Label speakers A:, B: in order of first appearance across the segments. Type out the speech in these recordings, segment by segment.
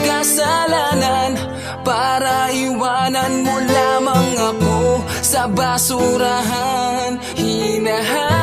A: kasalanan. Para iwanan mo lamang ako sa basurahan. Hinahan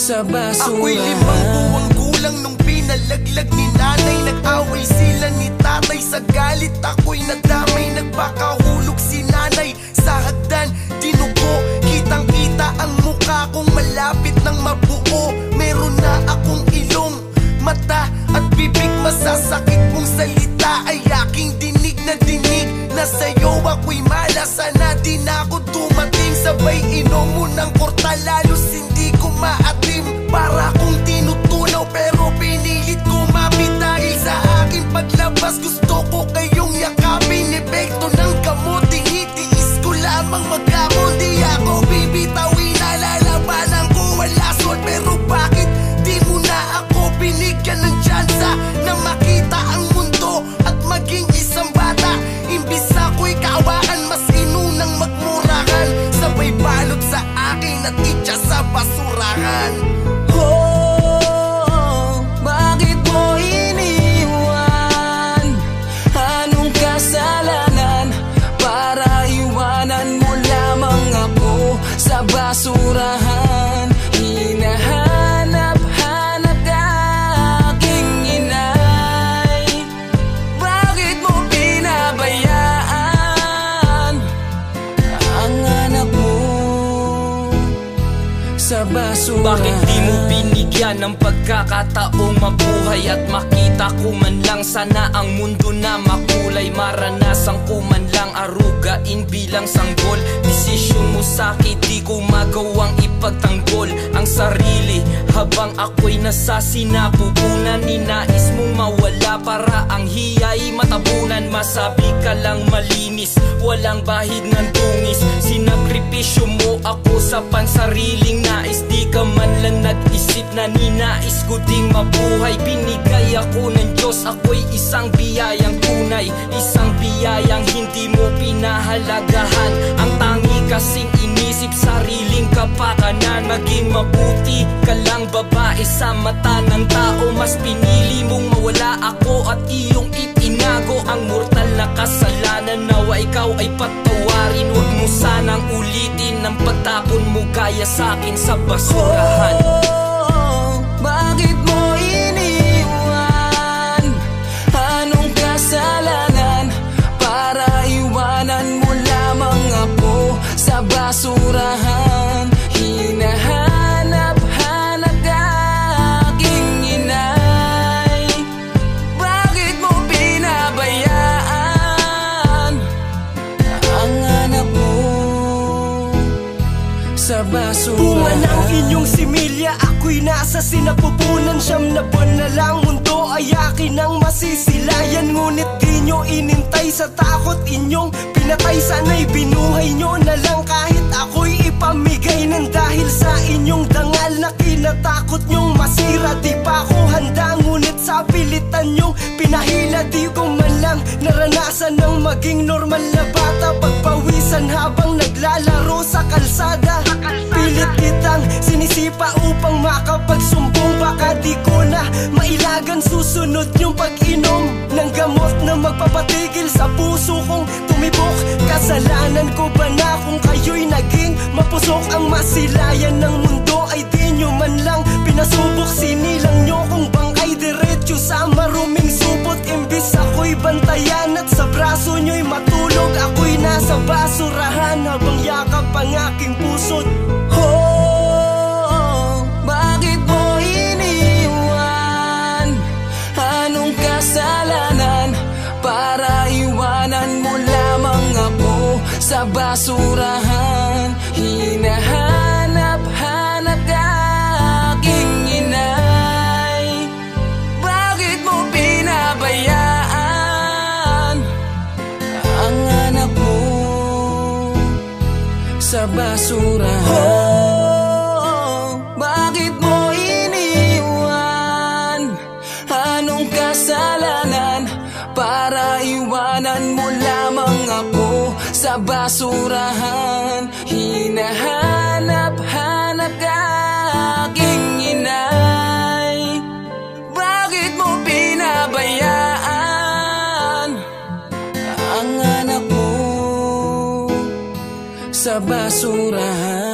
A: sa basurahan
B: Ako'y limang buwang gulang nung pinalaglag ni nanay. Nag-away sila ni tatay. Sa galit ako'y nadamay. Nagpakahulog si nanay Sa hagdan, dinugo Kitang kita ang mukha kong malapit ng mabuo. Meron na akong ilong Mata at bibig. Masasakit mong salita Ay aking dinig na dinig Na sa'yo. Ako'y malas Sana di na ako dumating. Sabay inom mo ng korta sa basurahan?
A: Bakit
C: di mo binigyan ng pagkakataong mabuhay At makita ko man lang sana ang mundo na makulay? Maranasan ko man lang arugain bilang sanggol. Desisyon mo sa'kin di ko magawang ipagtanggol Ang sarili. Habang ako'y nasa sinapupunan Ninais mong mawala para ang hiya'y matabunan. Masabi ka lang malinis, walang bahid ng tungis. Sinakripisyo mo ako sa pansariling nais Di ka man lang nag-isip na ninais ko ding mabuhay. Binigay ako ng Diyos, ako'y isang biyayang tunay. Isang biyayang hindi mo pinahalagahan. Ang tangi kasing inisip sariling kapakanan. Maging mabuti ka lang babae sa mata ng tao. Mas pinili mong mawala ako at iyong itinago. Ang mortal na kasalanan nawa ikaw ay patawarin. Huwag mo sanang ulitin mo gaya sa akin sa basurahan
A: sa basurahan?
D: Bunga ng inyong similya Ako'y nasa sinapupunan. Siyam na buwan na lang mundo ay akin ang masisilayan. Ngunit di nyo inintay sa takot inyong pinatay. Sana'y binuhay nyo na lang kahit ako'y ipamigay Nang dahil sa inyong dangal na kinatakot nyong maging normal na bata Pagpawisan habang naglalaro sa kalsada. Pilit kitang sinisipa upang makapagsumbong. Baka di ko na mailagan susunod yung pag-inom Ng gamot na magpapatigil sa puso kong tumibok. Kasalanan ko ba na kung kayo'y naging mapusok? Ang masilayan ng mundo ay di nyo man lang pinasubok. Sinilang Nasa basurahan habang yakap ang aking puso't
A: bakit mo iniwan? Anong kasalanan para iwanan mo lamang ako sa basurahan? Hinahanap-hanap basurahan? Oh, bakit mo iniwan? Anong kasalanan para iwanan mo lamang ako sa basurahan? Hinahanap-hanap basurahan